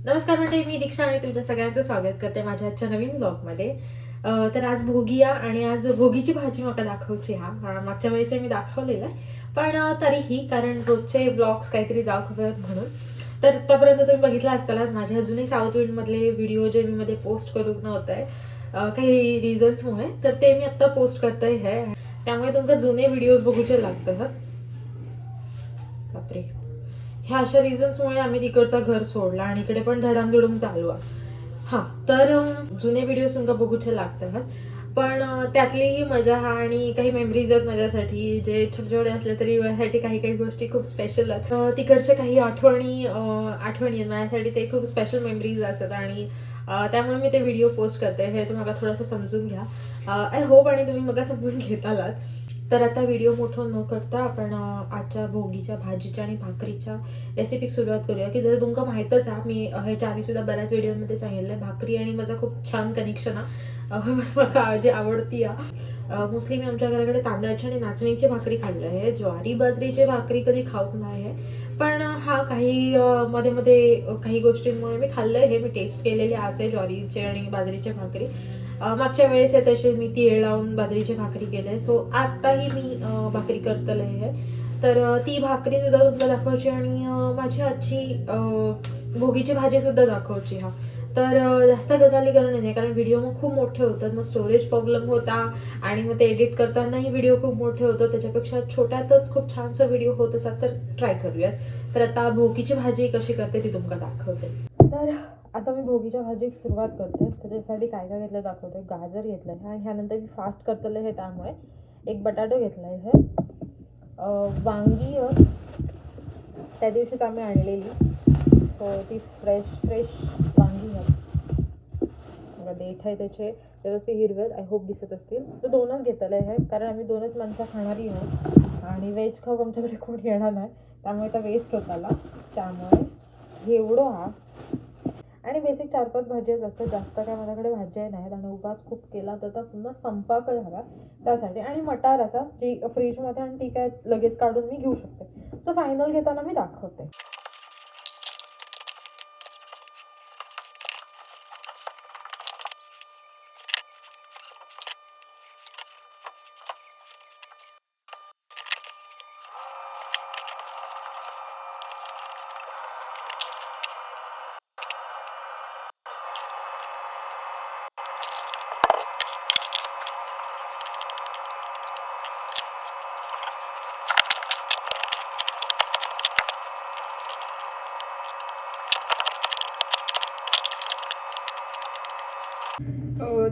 नमस्कार म्हणजे मी दीक्षा आणि तुमच्या सगळ्यांचं स्वागत करते माझ्या आजच्या नवीन ब्लॉगमध्ये तर आज भोगिया आणि आज भोगीची भाजी मला दाखवची हा. मागच्या वेळेस मी दाखवलेला आहे. पण तरीही कारण रोजचे ब्लॉग्स काहीतरी दाखवत म्हणून. तर आतापर्यंत तुम्ही बघितलं असताना माझे अजूनही साऊथ विंडमधले व्हिडिओ जे मी मध्ये पोस्ट करू नव्हत आहे काही रिझन्समुळे तर ते मी आत्ता पोस्ट करते आहे त्यामुळे तुमचा जुने व्हिडिओज बघूचे लागतात बापरे. ह्या अशा रिझन्समुळे आम्ही तिकडचा घर सोडला आणि इकडे पण धडामधुडूम चालू आहे. हां तर जुने व्हिडिओ तुमका बघूचे लागतात पण त्यातलीही मजा हा आणि काही मेमरीज आहेत माझ्यासाठी. जे छोटे छोटे असले तरी माझ्यासाठी काही काही गोष्टी खूप स्पेशल आहेत. तिकडच्या काही आठवणी आठवणी आहेत. माझ्यासाठी ते खूप स्पेशल मेमरीज असतात आणि त्यामुळे मी ते व्हिडिओ पोस्ट करते. हे तुम्हाला थोडंसं समजून घ्या. आय होप आणि तुम्ही मला समजून घेतालात. तर आता व्हिडिओ मोठं न करता आपण आजच्या भोगीच्या भाजीच्या आणि भाकरीच्या रेसिपीक सुरुवात करूया. की जसं तुमका माहीतच आहे मी ह्याच्या आधी सुद्धा बऱ्याच व्हिडिओमध्ये सांगितलं आहे भाकरी आणि माझं खूप छान कनेक्शन आहे. मला जी आवडती आहे. मोस्टली मी आमच्या घराकडे तांदळाची आणि नाचणीची भाकरी खाल्ली आहे. ज्वारी बाजरीची भाकरी कधी खाऊक नाही आहे. पण हा काही मध्ये मध्ये काही गोष्टींमुळे मी खाल्लं हे मी टेस्ट केलेली आहे ज्वारीचे आणि बाजरीच्या भाकरी. मागच्या वेळेस आहे तसे मी तीळ लावून बाजरीची भाकरी केले सो आत्ताही मी भाकरी करतले आहे तर ती भाकरी सुद्धा तुम्हाला दाखवायची आणि माझी आजची भोगीची भाजी सुद्धा दाखवायची हा. तर जास्त गजाली करणं नाही कारण व्हिडिओ मग खूप मोठे होतात. मग स्टोरेज प्रॉब्लेम होता आणि मग ते एडिट करतानाही व्हिडिओ खूप मोठे होतं. त्याच्यापेक्षा छोट्यातच खूप छानसा व्हिडिओ होत असा तर ट्राय करूयात. तर आता भोगीची भाजी कशी करते ती तुमका दाखवते. तर आता मी भोगीच्या भाजीक सुरुवात करते. तर काय काय घेतलं दाखवते. गाजर घेतलं आहे आणि ह्यानंतर मी फास्ट करतलं हे त्यामुळे. एक बटाटो घेतला आहे वांगी त्या दिवशीच आम्ही आणलेली. सो ती फ्रेश फ्रेश वांगी आहे. देठ आहे त्याचे. व्यवस्थित हिरवे आय होप दिसत असतील. तर दोनच घेतलेले आहे कारण आम्ही दोनच माणसं खाणारी आहोत. आणि व्हेज खाऊ आमच्याकडे कोणी येणार नाही. त्यामुळे त्या वेस्ट होत आला त्यामुळे एवढं हा. आणि बेसिक चार पाच भाज्याच असतात जास्त काय माझ्याकडे भाज्या नाहीत आणि उगाच खूप केला तर त्या पुन्हा संपाक झाला त्यासाठी आणि मटार असा जी फ्रीजमध्ये आणि ठीक आहे लगेच काढून मी घेऊ शकते. सो फायनल घेताना मी दाखवते.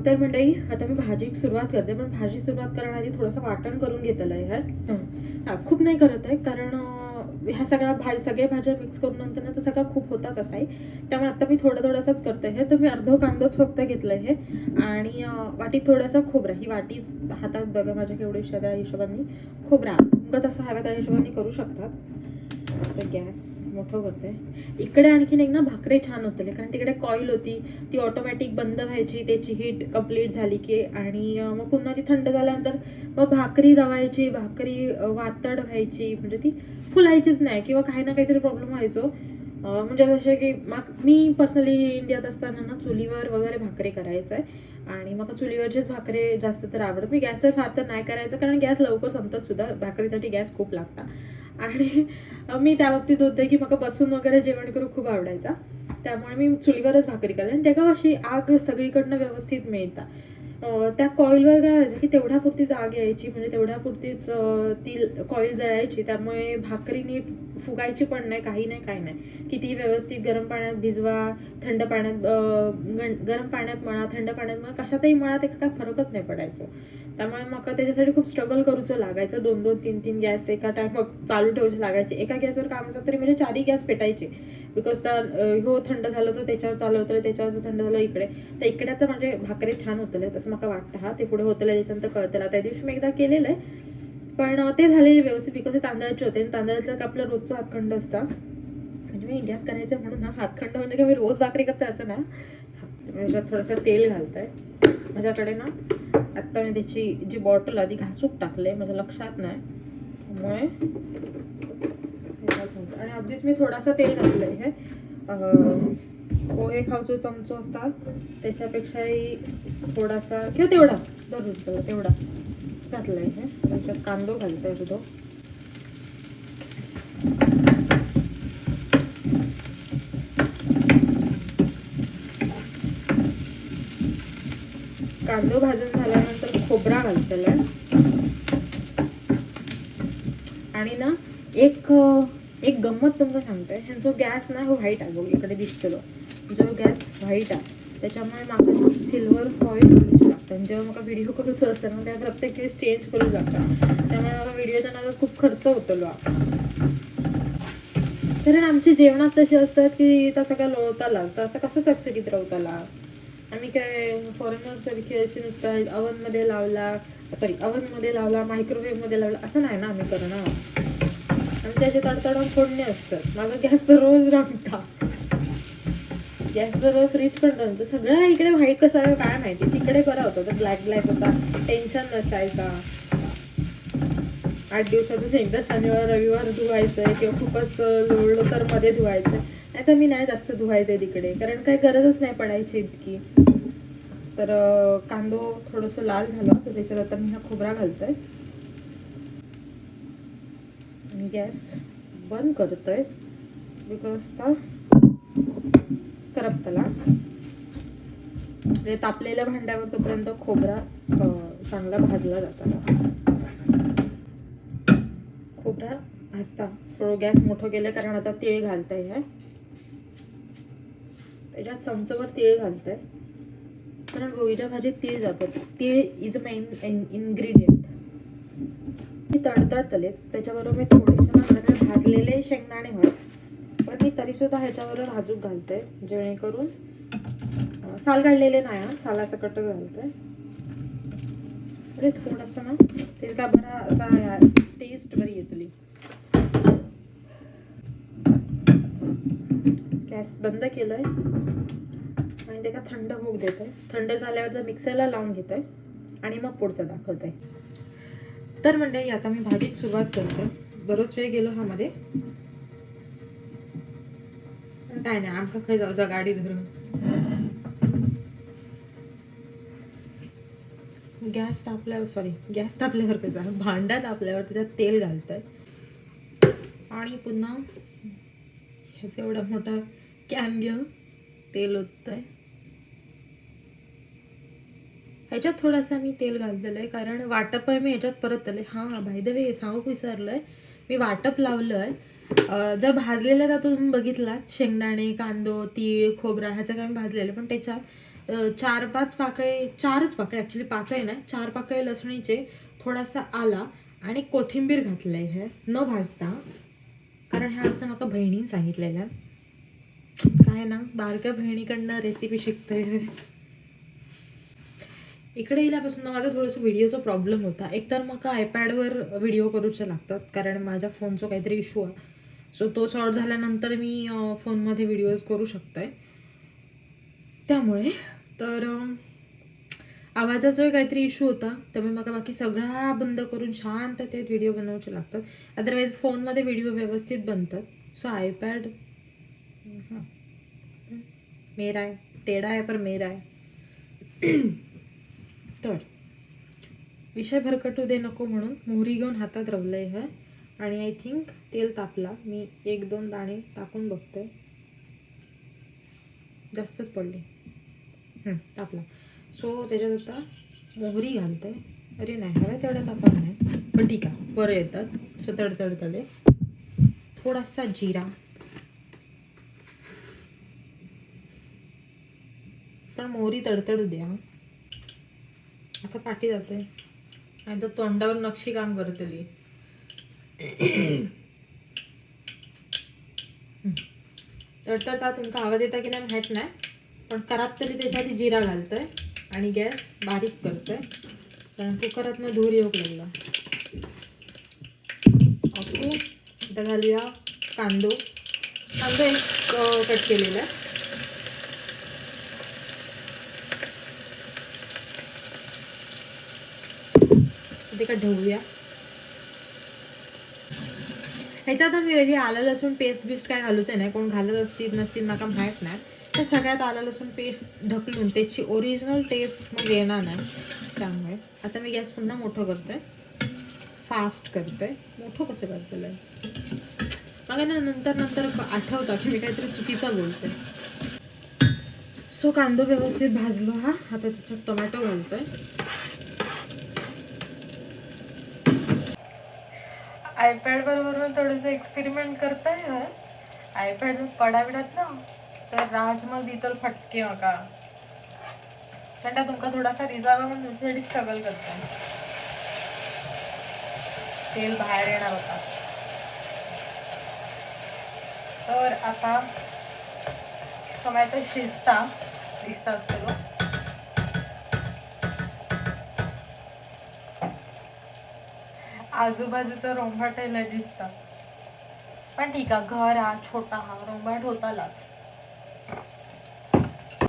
तर मंडळी आता मी भाजी सुरुवात करते पण भाजी सुरुवात करण्याआधी थोडंसं वाटण करून घेतलं आहे ह्यात हा, खूप नाही करत आहे कारण ह्या सगळ्या भाजी सगळ्या भाज्या मिक्स करून नंतर ना तर सगळं खूप होताच असं आहे. त्यामुळे आता मी थोडं थोडंसंच करते हे? तर मी अर्ध कांदाच फक्त घेतलं आहे आणि वाटीत थोडंसं खोबरं ही वाटीच हातात बघा माझ्या केवढी त्या हिशोबाने खोबरा तुमका तसं हव्या त्या हिशोबाने करू शकतात. आता गॅस मोठं करते इकडे आणखीन एक ना भाकरी छान होतले कारण तिकडे कॉईल होती ती ऑटोमॅटिक बंद व्हायची त्याची हीट कंप्लीट झाली की आणि मग पुन्हा ती थंड झाल्यानंतर मग भाकरी रवायची भाकरी वातड व्हायची म्हणजे ती फुलायचीच नाही किंवा काही ना काहीतरी प्रॉब्लेम व्हायचो. म्हणजे जसे की मग मी पर्सनली इंडियात असताना ना चुलीवर वगैरे भाकरी करायचं आहे आणि मग चुलीवरचेच भाकरे जास्त तर आवडत मी गॅसवर फार तर नाही करायचं कारण गॅस लवकर संपतात सुद्धा भाकरीसाठी गॅस खूप लागता. आणि मी त्या बाबतीत होते की मला बसून वगैरे जेवण करू खूप आवडायचा. त्यामुळे मी चुलीवरच भाकरी करते आणि तेव्हा अशी आग सगळीकडनं व्यवस्थित मिळता. त्या कॉईलवर काय व्हायचं की तेवढ्यापुरतीच आग यायची म्हणजे तेवढ्यापुरतीच ती कॉईल जळायची. त्यामुळे भाकरी नीट फुगायची पण नाही काही नाही काही नाही. कितीही व्यवस्थित गरम पाण्यात भिजवा थंड पाण्यात गरम पाण्यात मळा थंड पाण्यात मळा कशातही मळा ते काय फरकच नाही पडायचो. त्यामुळे मग त्याच्यासाठी खूप स्ट्रगल करूचं लागायचं. दोन दोन तीन तीन गॅस एका टाइम चालू ठेवायचे लागायचे. एका गॅसवर काम असलं तरी म्हणजे चारही गॅस पेटायचे. बिकॉज त्या ह्यो हो थंड झालं तर त्याच्यावर चालवतलं त्याच्यावर थंड झालं इकडे तर इकडे तर म्हणजे भाकरी छान होतले तसं मला वाटतं हा. ते पुढे होतलं त्याच्यानंतर कळतलं त्या दिवशी मी एकदा केलेलं आहे. पण ते झालेले व्यवस्थित बिकॉज ते तांदळाचे होते. आणि तांदळाचं आपलं रोजचं हातखंड असतं. म्हणजे मी इंडियात करायचं म्हणून हा हातखंड म्हणजे की मी रोज भाकरी करते असं ना. त्याच्यात थोडंसं तेल घालतंय. माझ्याकडे ना आत्ता मी त्याची जी बॉटल आधी घासूक टाकले माझ्या लक्षात नाही. त्यामुळे आणि अगदीच मी थोडासा तेल घातलंय हे. पोहे पोहे खावचो चमचो असतात त्याच्यापेक्षाही थोडासा किंवा तेवढा धरून चला तेवढा आहे हे. त्याच्यात कांदो घालतोय तो. कांदो भाजून झाल्यानंतर खोबरा घालतलाय. आणि ना एक एक गंमत तुमका सांगतोय. ह्यांचो गॅस ना हो व्हाईट आहे बघ इकडे दिसतलो जो गॅस व्हाईट आहे त्याच्यामुळे म्हाका ना सिल्वर फॉईल करूची लागतं आणि जेव्हा म्हाका व्हिडिओ करूचो असतं ना त्या प्रत्येक वेळेस चेंज करू लागता त्यामुळे म्हाका व्हिडिओच्या नावात खूप खर्च होतलो कारण आमची जेवणात तशी असतात की तसं काय लोळताला. तसं कसं चकचकीत रवताला? आम्ही काय फॉरेनर सारखी अशी नुसतं अवनमध्ये मध्ये लावला सॉरी मध्ये लावला मायक्रोवेव्हमध्ये मध्ये लावला असं नाही ना आम्ही करणार. आणि त्याचे तडतडून फोडणे असतात. माझा गॅस तर रोज रमता. गॅस तर रोज फ्रीज पण रमतं. सगळं इकडे व्हाईट कशाला काय माहिती? तिकडे बरा होता. तर ब्लॅक ब्लॅक होता. टेन्शन नसायचा. आठ दिवसातून एकदा शनिवार रविवार धुवायचंय किंवा खूपच लोळलं तर मध्ये धुवायचंय. नाही तर मी नाही जास्त धुवायचंय तिकडे. कारण काही गरजच नाही पडायची इतकी. तर कांदो थोडंसं लाल झाला. तर त्याच्यात आता मी हा खोबरा घालतोय. गॅस बंद करतोय. बिकॉज ता करपतला म्हणजे तापलेल्या भांड्यावर तोपर्यंत खोबरा चांगला भाजला जातो खोबरा भाजता. थोडं गॅस मोठं केलं कारण आता तीळ घालत आहे त्याच्यात चमचभर तीळ घालताय. कारण गोळीच्या भाजीत तीळ जातं. Til is a main ingredient मी तडतडतलेच. त्याच्याबरोबर मी थोडेसे माझ्याकडे भाजलेले शेंगदाणे होत पण मी तरीसुद्धा ह्याच्याबरोबर भाजूक घालते. जेणेकरून साल काढलेले नाही हा. सालासकट घालते. अरे थोडंसं ना. ते का बरा असा टेस्ट बरी येतली गॅस बंद केलंय. आणि ते का थंड होऊ देत आहे थंड झाल्यावर जर मिक्सरला लावून घेत आहे आणि मग पुढचं दाखवत आहे तर म्हणजे आता मी भाजीत सुरुवात करते. बरोच वेळ गेलो हा मध्ये. काय नाही आमका खंय जाऊ गाडी धरून. गॅस तापल्यावर सॉरी गॅस तापल्यावर कसं भांड्या तापल्यावर त्याच्यात तेल घालतंय. आणि पुन्हा ह्याचा एवढा मोठा कॅन घेऊन तेल ओततंय. ह्याच्यात थोडंसं मी तेल घातलेलं आहे कारण वाटप आहे मी ह्याच्यात परत आले. हां बाय द वे विसरलं आहे मी वाटप लावलं आहे जर भाजलेलं तर तुम्ही बघितलात शेंगदाणे कांदो तीळ खोबरा ह्याचं काय मी भाजलेलं पण त्याच्यात चार पाच पाकळे चारच पाकळे ॲक्च्युली पाच आहे ना चार पाकळे लसणीचे थोडासा आला आणि कोथिंबीर घातलंय हे न भाजता. कारण ह्या असं मला बहिणीने सांगितलेलं. काय ना बारक्या बहिणीकडनं रेसिपी शिकते इकडे येण्यापासून ना माझा थोडंसं व्हिडिओचा प्रॉब्लेम होता. एकतर मग आयपॅडवर व्हिडिओ करूचे लागतात कारण माझ्या फोनचा काहीतरी इश्यू आहे. सो तो सॉर्ट झाल्यानंतर मी फोनमध्ये व्हिडिओज करू शकते त्यामुळे तर अं, आवाजाचा काहीतरी इश्यू होता. त्यामुळे मग बाकी सगळा बंद करून शांततेत व्हिडिओ बनवायचे लागतात. अदरवाईज फोनमध्ये व्हिडिओ व्यवस्थित बनतात. सो आयपॅड मेरा आहे टेढा आहे पर मेरा आहे तर विषय भरकटू दे नको म्हणून मोहरी घेऊन हातात रवलं आहे आणि आय थिंक तेल तापला. मी एक दोन दाणे टाकून बघते. जास्तच पडले. तापला. टाकला सो त्याच्यात आता मोहरी घालते. अरे नाही हव्या तेवढ्या तापत नाही. पण ठीक आहे बरं येतात. सो तडतडतले थोडासा जिरा. पण मोहरी तडतडू द्या. आता पाठी जाते. नाही तर तोंडावर नक्षी काम करतली तडतडता तुमका आवाज येता की नाही माहीत नाही. पण करात तरी त्याच्यात जिरा घालतोय आणि गॅस बारीक करतोय. कारण कुकरात मग धूर येऊ लागला. ओके आता घालूया कांदो. कांदो एक कट केलेला आहे. ते का ढवूया ह्याच्यात आम्ही वेगळी आलं लसूण पेस्ट बिस्ट काय घालूच नाही. कोण घालत असतील नसतील माका माहीत नाही. तर सगळ्यात आलं लसूण पेस्ट ढकलून त्याची ओरिजिनल टेस्ट मग येणार नाही. त्यामुळे आता मी गॅस पुन्हा मोठं करतोय. फास्ट करतोय. मोठं कसं करतेलं आहे मला ना नंतर नंतर आठवतं. की मी काहीतरी चुकीचा बोलते. सो कांदो व्यवस्थित भाजलो हा. आता त्याच्यात टोमॅटो घालतोय. आयपॅड थोडंसं एक्सपेरिमेंट करताय ना आयपॅड पडाविडात ना. तर राज मग दितल फटके म्हाका कारण तुमकां थोडासा दिसालो म्हणून दुसऱ्यासाठी स्ट्रगल करता तेल बाहेर येणार होता. तर आता टोमॅटो शिजता दिसता असतो आजूबाजूचा रोंबाट यायला पण ठीक आहे घर हा छोटा हा रोंबाट होतालाच.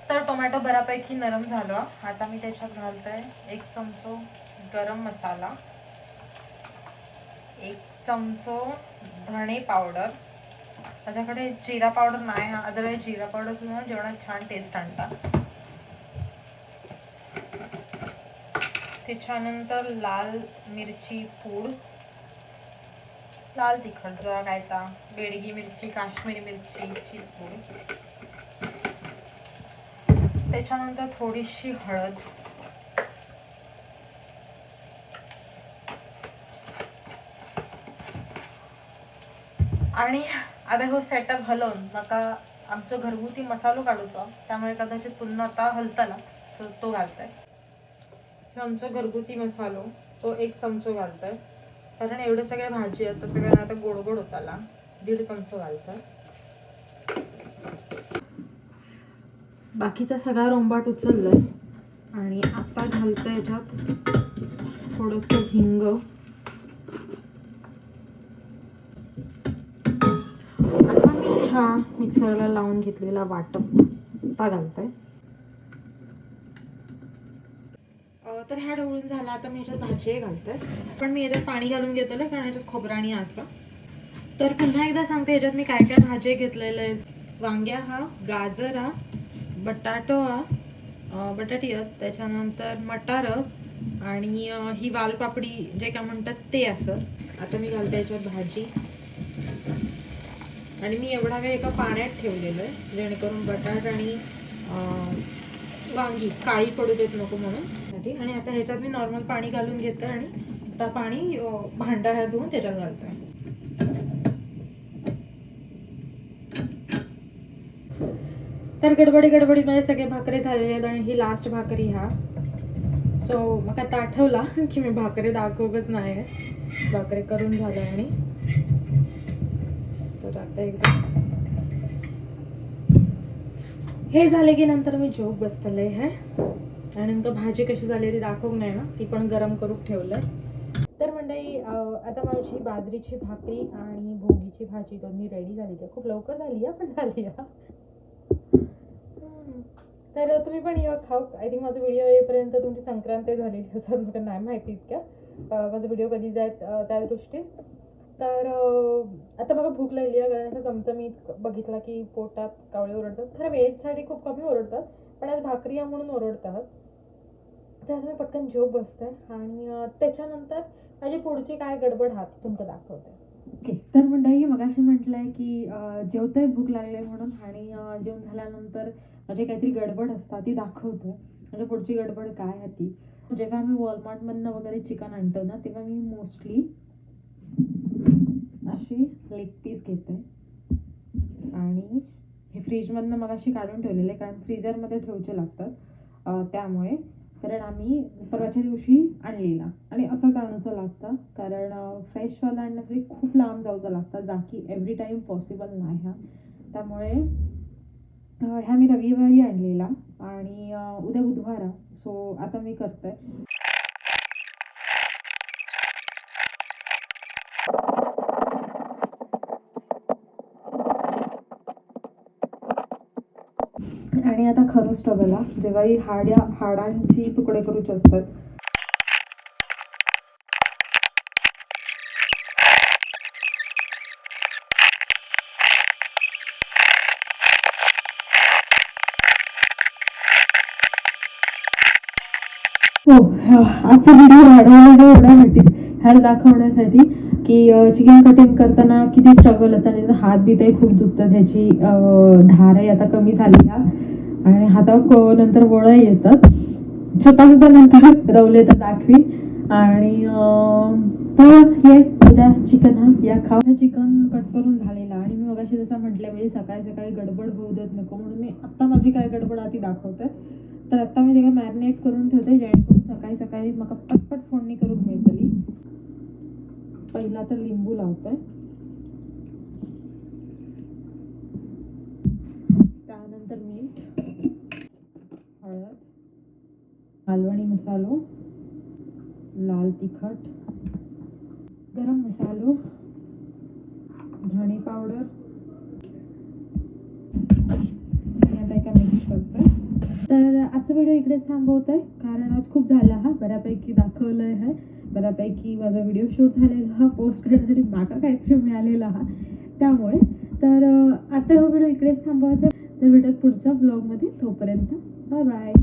तर टोमॅटो बऱ्यापैकी नरम झालं. आता मी त्याच्यात घालतोय एक चमचो गरम मसाला एक चमचो धणे पावडर. माझ्याकडे जिरा पावडर नाही हा अदरवाईज जिरा पावडर सुद्धा जेवणात छान टेस्ट आणतात त्याच्यानंतर लाल मिरची पूड लाल तिखट जरा काय बेडगी मिरची काश्मीरी मिरचीची पूड. त्याच्यानंतर थोडीशी हळद. आणि आता हो सेटअप हलवून मका आमचो घरगुती मसालो काढूचो त्यामुळे कदाचित पुन्हा आता हलतला तो घालताय. आमचो घरगुती मसालो तो एक चमचो घालताय. कारण एवढे सगळ्या भाजी आहेत तर सगळ्यांना आता गोड गोड होताला. दीड चमचो घालतो बाकीचा सगळा रोंबाट उचललाय. आणि आता घालतं याच्यात थोडस हिंग. आता मी हा मिक्सरला लावून घेतलेला वाटप आता घालतोय. तर ह्या ढवळून झाला. आता मी याच्यात भाजी घालते. पण मी याच्यात पाणी घालून घेतलं कारण याच्यात खोबराणी असं. तर पुन्हा एकदा सांगते याच्यात मी काय काय भाजी घेतलेलं आहे वांग्या हा गाजर हा बटाटो हा बटाटी त्याच्यानंतर मटार आणि ही वालपापडी जे काय म्हणतात ते असं. आता मी घालते याच्यात भाजी. आणि मी एवढा वेळ एका पाण्यात ठेवलेलं आहे जेणेकरून बटाट आणि वांगी काळी पडू देत नको म्हणून. करण्यासाठी आणि आता ह्याच्यात मी नॉर्मल पाणी घालून घेते आणि आता पाणी भांडा ह्या धुवून त्याच्यात घालते. तर गडबडी गडबडीमध्ये सगळे भाकरी झालेले आहेत आणि ही लास्ट भाकरी हा. सो मग आता आठवला की मी भाकरी दाखवतच नाही भाकरी करून झालं आणि तर आता एकदा हे झाले की नंतर मी झोप बसतले आहे. आणि भाजी कशी झाली ती दाखवू नाही ना? ती पण गरम करून ठेवलंय. तर मंडळी आता माझी बाजरीची भाकरी आणि भोगीची भाजी दोन्ही रेडी झाली आहे खूप लवकर झाली आहे पण झाली आहे. तर तुम्ही पण या खाऊ. आय थिंक माझा व्हिडिओ येईपर्यंत तुमची संक्रांत झालेली असं मला नाही माहिती इतक्या. माझा व्हिडिओ कधी जायत त्या दृष्टीत तर आता मला भूक लागली आहे कारण असं चमचमीत बघितला की पोटात कावळे ओरडतात. खरं वेजसाठी खूप कमी ओरडतात. पण आज भाकरी म्हणून ओरडतात. त्यात मी पटकन झोप बसते आणि त्याच्यानंतर माझी पुढची काय गडबड हात तुमचं दाखवते. ओके तर मंडळी मगाशी म्हटलंय की जेवतंय भूक लागले म्हणून आणि जेवण झाल्यानंतर माझी काहीतरी गडबड असतात ती दाखवतो म्हणजे पुढची गडबड काय आहे ती. जेव्हा मी वॉलमार्टमधनं वगैरे चिकन आणतो ना तेव्हा मी मोस्टली अशी लेग पीस घेते. आणि हे फ्रीजमधनं मग अशी काढून ठेवलेले आहे कारण फ्रीजरमध्ये ठेवचे लागतात त्यामुळे. कारण आम्ही परवाच्या दिवशी आणलेला आणि असंच आणूचं लागतं कारण फ्रेशवाला आणण्यासाठी खूप लांब जाऊचं लागतं जा की एव्हरी टाईम पॉसिबल नाही हा. त्यामुळे ह्या मी रविवारी आणलेला आणि उद्या बुधवार सो आता मी करते आणि आता खरं स्ट्रगल जेव्हा ही हाड हाडांची तुकडे करूची असतात. हो, आजचा व्हिडिओ वाढवला एवढ्या माहिती. ह्याला दाखवण्यासाठी की चिकन कटिंग करताना किती स्ट्रगल असतं आणि हात बी ते खूप दुखतात त्याची धार आहे आता कमी झाली ह्या. आणि हातावर नंतर वळं येतात. स्वतः सुद्धा नंतर रवले तर दाखवी आणि तर येस उद्या चिकन हा या खाऊ चिकन कट करून झालेला आणि मी मगाशी जसं म्हटलं म्हणजे सकाळी सकाळी गडबड होऊ देत नको म्हणून मी आत्ता माझी काय गडबड आधी दाखवते. तर आत्ता मी ते मॅरिनेट करून ठेवते जेणेकरून सकाळी सकाळी मला पटपट फोडणी करून मिळतली. पहिला तर लिंबू लावतोय. त्यानंतर मीठ हळद मालवणी मसालो लाल तिखट गरम मसालो धणे पावडर. मिक्स करतोय. तर आजचा व्हिडिओ इकडेच थांबवतोय कारण आज खूप झाला हा बऱ्यापैकी दाखवलं आहे बऱ्यापैकी माझा व्हिडिओ शूट झालेला हा पोस्ट करण्यासाठी माका काहीतरी मिळालेला हा त्यामुळे तर आता हा व्हिडिओ इकडेच थांबवतोय तर भेटत पुढच्या ब्लॉगमध्ये तोपर्यंत बाय बाय